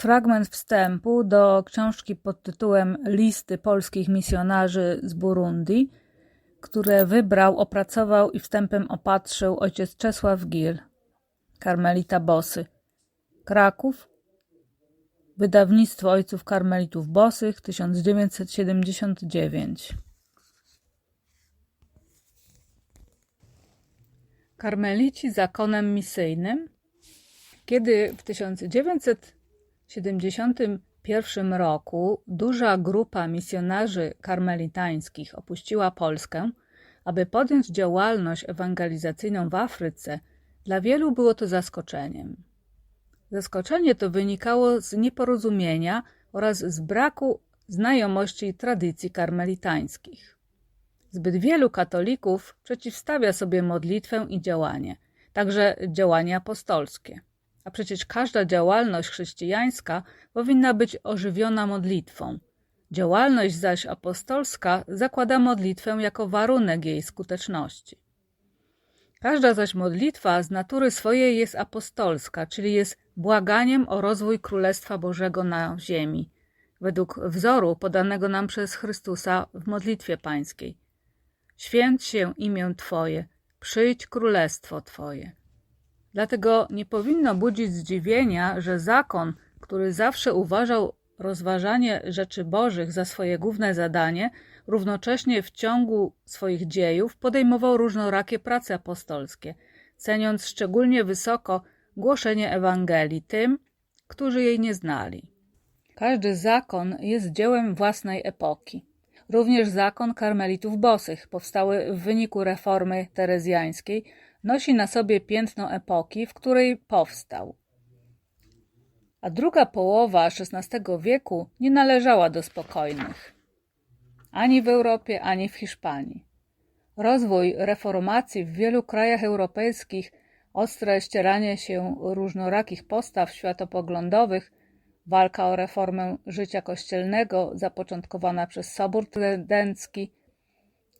fragment wstępu do książki pod tytułem Listy polskich misjonarzy z Burundi, które wybrał, opracował i wstępem opatrzył ojciec Czesław Gil, karmelita Bosy. Kraków, wydawnictwo Ojców Karmelitów Bosych, 1979. Karmelici zakonem misyjnym kiedy w 1971 roku duża grupa misjonarzy karmelitańskich opuściła Polskę, aby podjąć działalność ewangelizacyjną w Afryce, dla wielu było to zaskoczeniem. Zaskoczenie to wynikało z nieporozumienia oraz z braku znajomości tradycji karmelitańskich. Zbyt wielu katolików przeciwstawia sobie modlitwę i działanie, także działanie apostolskie. A przecież każda działalność chrześcijańska powinna być ożywiona modlitwą. Działalność zaś apostolska zakłada modlitwę jako warunek jej skuteczności. Każda zaś modlitwa z natury swojej jest apostolska, czyli jest błaganiem o rozwój Królestwa Bożego na ziemi, według wzoru podanego nam przez Chrystusa w modlitwie pańskiej. Święć się imię Twoje, przyjdź królestwo Twoje. Dlatego nie powinno budzić zdziwienia, że zakon, który zawsze uważał rozważanie rzeczy Bożych za swoje główne zadanie, równocześnie w ciągu swoich dziejów podejmował różnorakie prace apostolskie, ceniąc szczególnie wysoko głoszenie Ewangelii tym, którzy jej nie znali. Każdy zakon jest dziełem własnej epoki. Również zakon karmelitów bosych, powstały w wyniku reformy terezjańskiej, nosi na sobie piętno epoki, w której powstał. A druga połowa XVI wieku nie należała do spokojnych. Ani w Europie, ani w Hiszpanii. Rozwój reformacji w wielu krajach europejskich, ostre ścieranie się różnorakich postaw światopoglądowych, walka o reformę życia kościelnego zapoczątkowana przez Sobór Trydencki,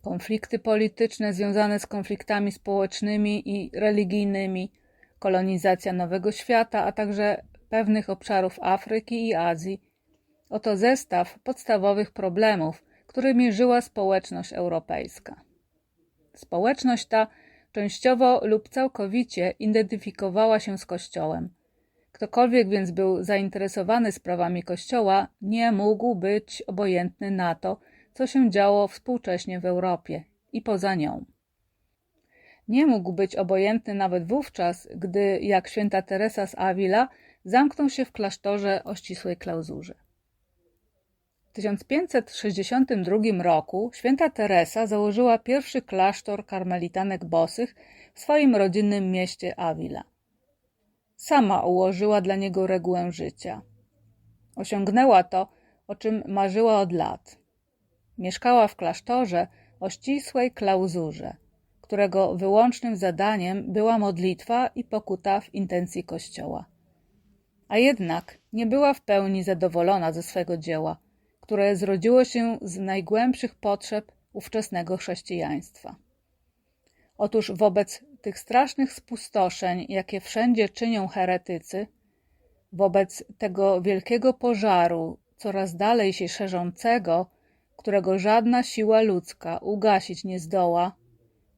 konflikty polityczne związane z konfliktami społecznymi i religijnymi, kolonizacja Nowego Świata, a także pewnych obszarów Afryki i Azji. Oto zestaw podstawowych problemów, którymi żyła społeczność europejska. Społeczność ta częściowo lub całkowicie identyfikowała się z Kościołem. Ktokolwiek więc był zainteresowany sprawami Kościoła, nie mógł być obojętny na to, co się działo współcześnie w Europie i poza nią. Nie mógł być obojętny nawet wówczas, gdy, jak święta Teresa z Avila, zamknął się w klasztorze o ścisłej klauzurze. W 1562 roku święta Teresa założyła pierwszy klasztor karmelitanek bosych w swoim rodzinnym mieście Avila. Sama ułożyła dla niego regułę życia. Osiągnęła to, o czym marzyła od lat – Mieszkała w klasztorze o ścisłej klauzurze, którego wyłącznym zadaniem była modlitwa i pokuta w intencji Kościoła. A jednak nie była w pełni zadowolona ze swego dzieła, które zrodziło się z najgłębszych potrzeb ówczesnego chrześcijaństwa. Otóż wobec tych strasznych spustoszeń, jakie wszędzie czynią heretycy, wobec tego wielkiego pożaru, coraz dalej się szerzącego, którego żadna siła ludzka ugasić nie zdoła,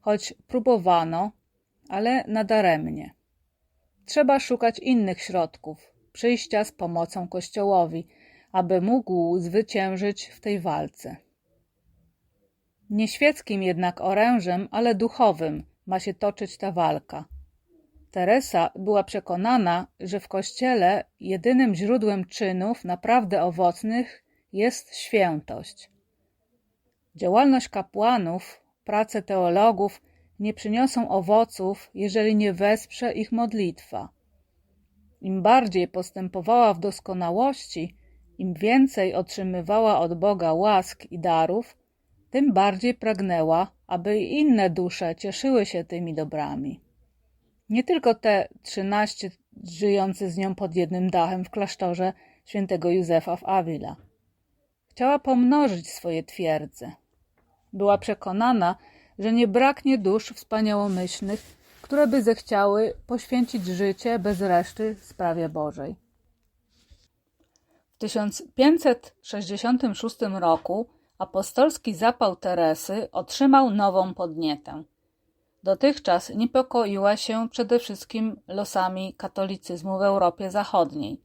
choć próbowano, ale nadaremnie. Trzeba szukać innych środków, przyjścia z pomocą Kościołowi, aby mógł zwyciężyć w tej walce. Nie świeckim jednak orężem, ale duchowym ma się toczyć ta walka. Teresa była przekonana, że w Kościele jedynym źródłem czynów naprawdę owocnych jest świętość. Działalność kapłanów, prace teologów nie przyniosą owoców, jeżeli nie wesprze ich modlitwa. Im bardziej postępowała w doskonałości, im więcej otrzymywała od Boga łask i darów, tym bardziej pragnęła, aby i inne dusze cieszyły się tymi dobrami. Nie tylko te trzynaście żyjące z nią pod jednym dachem w klasztorze świętego Józefa w Avila. Chciała pomnożyć swoje twierdze. Była przekonana, że nie braknie dusz wspaniałomyślnych, które by zechciały poświęcić życie bez reszty sprawie Bożej. 1566 roku apostolski zapał Teresy otrzymał nową podnietę. Dotychczas niepokoiła się przede wszystkim losami katolicyzmu w Europie Zachodniej.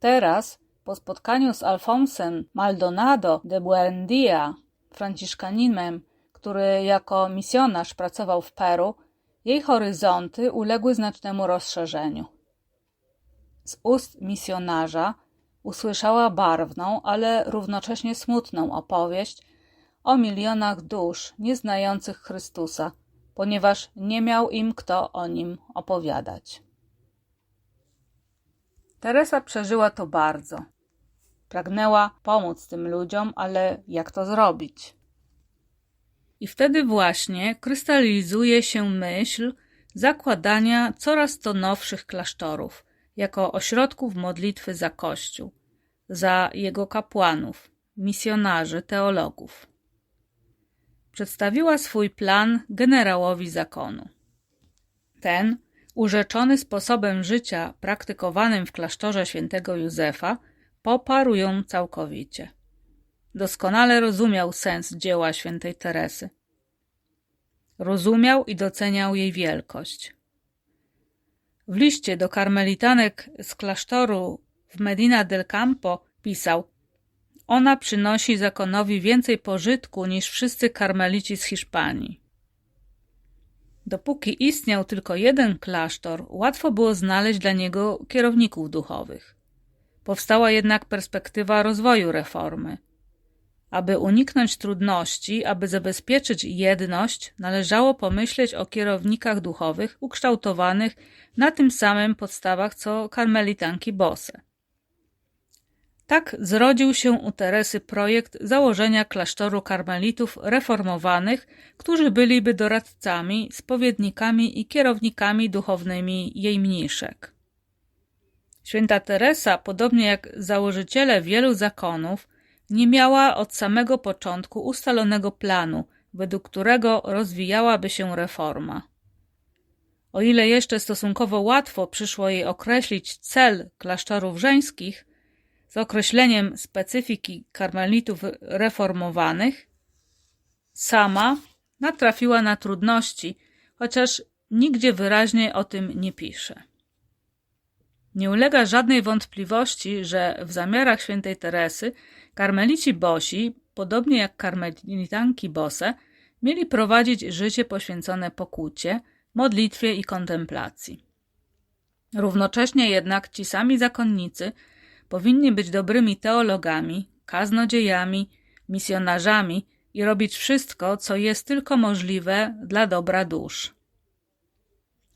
Teraz, po spotkaniu z Alfonsem Maldonado de Buendia, franciszkaninem, który jako misjonarz pracował w Peru, jej horyzonty uległy znacznemu rozszerzeniu. Z ust misjonarza usłyszała barwną, ale równocześnie smutną opowieść o milionach dusz nieznających Chrystusa, ponieważ nie miał im kto o nim opowiadać. Teresa przeżyła to bardzo. Pragnęła pomóc tym ludziom, ale jak to zrobić? I wtedy właśnie krystalizuje się myśl zakładania coraz to nowszych klasztorów jako ośrodków modlitwy za Kościół, za jego kapłanów, misjonarzy, teologów. Przedstawiła swój plan generałowi zakonu. Ten, urzeczony sposobem życia praktykowanym w klasztorze świętego Józefa, poparł ją całkowicie. Doskonale rozumiał sens dzieła świętej Teresy. Rozumiał i doceniał jej wielkość. W liście do karmelitanek z klasztoru w Medina del Campo pisał Ona przynosi zakonowi więcej pożytku niż wszyscy karmelici z Hiszpanii. Dopóki istniał tylko jeden klasztor, łatwo było znaleźć dla niego kierowników duchowych. Powstała jednak perspektywa rozwoju reformy – aby uniknąć trudności, aby zabezpieczyć jedność, należało pomyśleć o kierownikach duchowych ukształtowanych na tym samym podstawach co karmelitanki Bose. Tak zrodził się u Teresy projekt założenia klasztoru karmelitów reformowanych, którzy byliby doradcami, spowiednikami i kierownikami duchownymi jej mniszek. Święta Teresa, podobnie jak założyciele wielu zakonów, nie miała od samego początku ustalonego planu, według którego rozwijałaby się reforma. O ile jeszcze stosunkowo łatwo przyszło jej określić cel klasztorów żeńskich z określeniem specyfiki karmelitów reformowanych, sama natrafiła na trudności, chociaż nigdzie wyraźnie o tym nie pisze. Nie ulega żadnej wątpliwości, że w zamiarach świętej Teresy karmelici bosi, podobnie jak karmelitanki bose, mieli prowadzić życie poświęcone pokucie, modlitwie i kontemplacji. Równocześnie jednak ci sami zakonnicy powinni być dobrymi teologami, kaznodziejami, misjonarzami i robić wszystko, co jest tylko możliwe dla dobra dusz.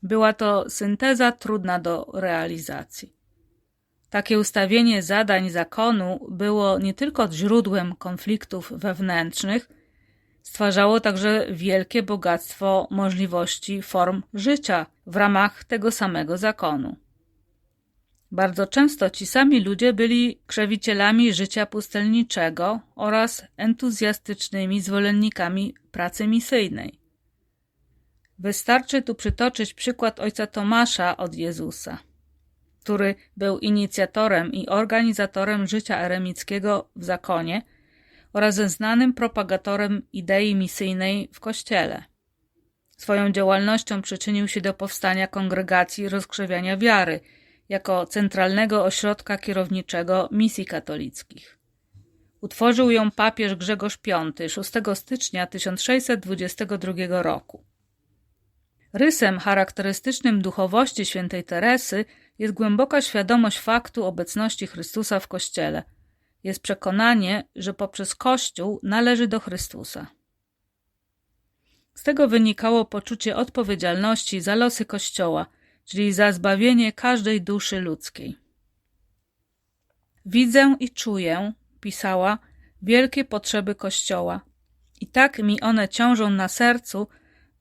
Była to synteza trudna do realizacji. Takie ustawienie zadań zakonu było nie tylko źródłem konfliktów wewnętrznych, stwarzało także wielkie bogactwo możliwości form życia w ramach tego samego zakonu. Bardzo często ci sami ludzie byli krzewicielami życia pustelniczego oraz entuzjastycznymi zwolennikami pracy misyjnej. Wystarczy tu przytoczyć przykład ojca Tomasza od Jezusa, który był inicjatorem i organizatorem życia eremickiego w zakonie oraz znanym propagatorem idei misyjnej w Kościele. Swoją działalnością przyczynił się do powstania kongregacji rozkrzewiania wiary jako centralnego ośrodka kierowniczego misji katolickich. Utworzył ją papież Grzegorz V 6 stycznia 1622 roku. Rysem charakterystycznym duchowości świętej Teresy jest głęboka świadomość faktu obecności Chrystusa w Kościele. Jest przekonanie, że poprzez Kościół należy do Chrystusa. Z tego wynikało poczucie odpowiedzialności za losy Kościoła, czyli za zbawienie każdej duszy ludzkiej. Widzę i czuję, pisała, wielkie potrzeby Kościoła. I tak mi one ciążą na sercu,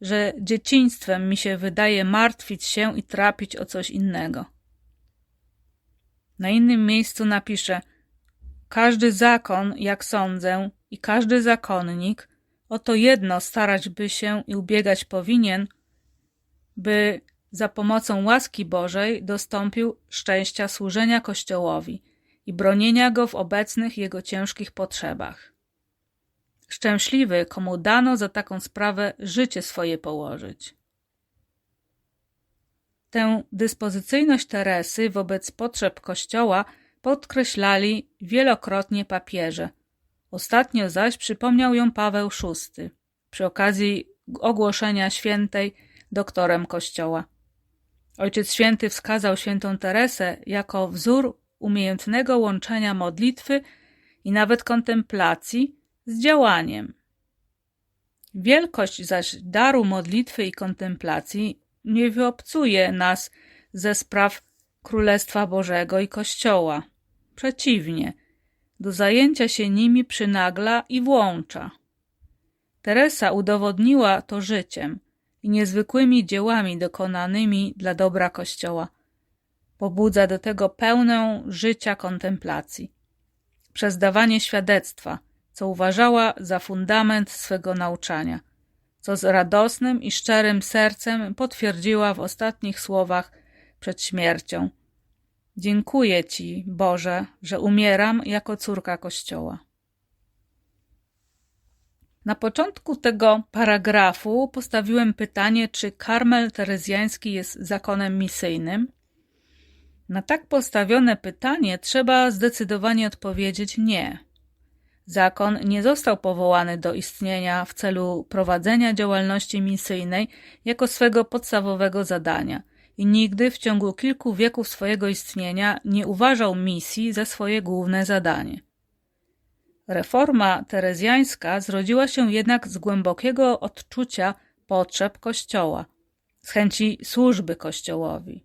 że dzieciństwem mi się wydaje martwić się i trapić o coś innego. Na innym miejscu napiszę: Każdy zakon, jak sądzę, i każdy zakonnik o to jedno starać by się i ubiegać powinien, by za pomocą łaski Bożej dostąpił szczęścia służenia Kościołowi i bronienia go w obecnych jego ciężkich potrzebach. Szczęśliwy, komu dano za taką sprawę życie swoje położyć. Tę dyspozycyjność Teresy wobec potrzeb Kościoła podkreślali wielokrotnie papieże. Ostatnio zaś przypomniał ją Paweł VI przy okazji ogłoszenia świętej doktorem Kościoła. Ojciec Święty wskazał świętą Teresę jako wzór umiejętnego łączenia modlitwy i nawet kontemplacji z działaniem. Wielkość zaś daru modlitwy i kontemplacji nie wyobcuje nas ze spraw Królestwa Bożego i Kościoła. Przeciwnie, do zajęcia się nimi przynagla i włącza. Teresa udowodniła to życiem i niezwykłymi dziełami dokonanymi dla dobra Kościoła. Pobudza do tego pełną życia kontemplacji. Przez dawanie świadectwa, co uważała za fundament swego nauczania, co z radosnym i szczerym sercem potwierdziła w ostatnich słowach przed śmiercią. Dziękuję Ci, Boże, że umieram jako córka Kościoła. Na początku tego paragrafu postawiłem pytanie, czy karmel terezjański jest zakonem misyjnym. Na tak postawione pytanie trzeba zdecydowanie odpowiedzieć nie. Zakon nie został powołany do istnienia w celu prowadzenia działalności misyjnej jako swego podstawowego zadania i nigdy w ciągu kilku wieków swojego istnienia nie uważał misji za swoje główne zadanie. Reforma terezjańska zrodziła się jednak z głębokiego odczucia potrzeb Kościoła, z chęci służby Kościołowi.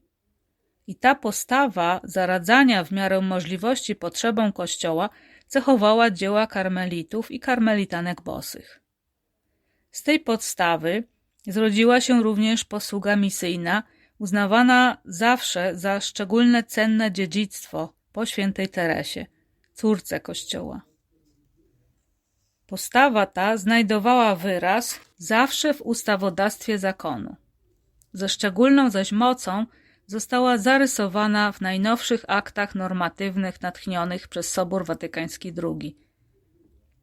I ta postawa zaradzania w miarę możliwości potrzebom Kościoła cechowała dzieła karmelitów i karmelitanek bosych. Z tej podstawy zrodziła się również posługa misyjna, uznawana zawsze za szczególne cenne dziedzictwo po świętej Teresie, córce Kościoła. Postawa ta znajdowała wyraz zawsze w ustawodawstwie zakonu. Ze szczególną zaś mocą została zarysowana w najnowszych aktach normatywnych natchnionych przez Sobór Watykański II.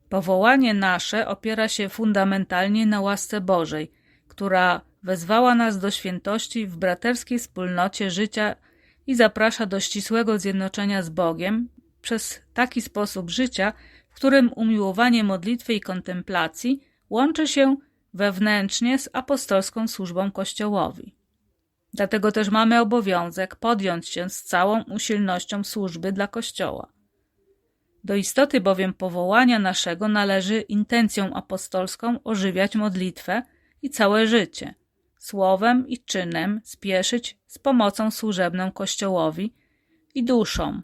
Powołanie nasze opiera się fundamentalnie na łasce Bożej, która wezwała nas do świętości w braterskiej wspólnocie życia i zaprasza do ścisłego zjednoczenia z Bogiem przez taki sposób życia, w którym umiłowanie modlitwy i kontemplacji łączy się wewnętrznie z apostolską służbą Kościołowi. Dlatego też mamy obowiązek podjąć się z całą usilnością służby dla Kościoła. Do istoty bowiem powołania naszego należy intencją apostolską ożywiać modlitwę i całe życie, słowem i czynem spieszyć z pomocą służebną Kościołowi i duszą,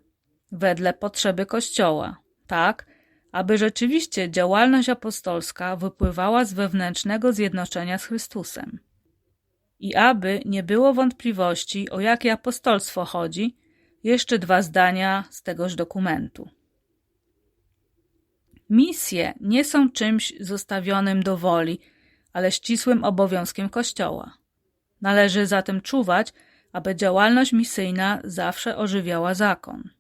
wedle potrzeby Kościoła, tak, aby rzeczywiście działalność apostolska wypływała z wewnętrznego zjednoczenia z Chrystusem. I aby nie było wątpliwości, o jakie apostolstwo chodzi, jeszcze dwa zdania z tegoż dokumentu. Misje nie są czymś zostawionym do woli, ale ścisłym obowiązkiem Kościoła. Należy zatem czuwać, aby działalność misyjna zawsze ożywiała zakon.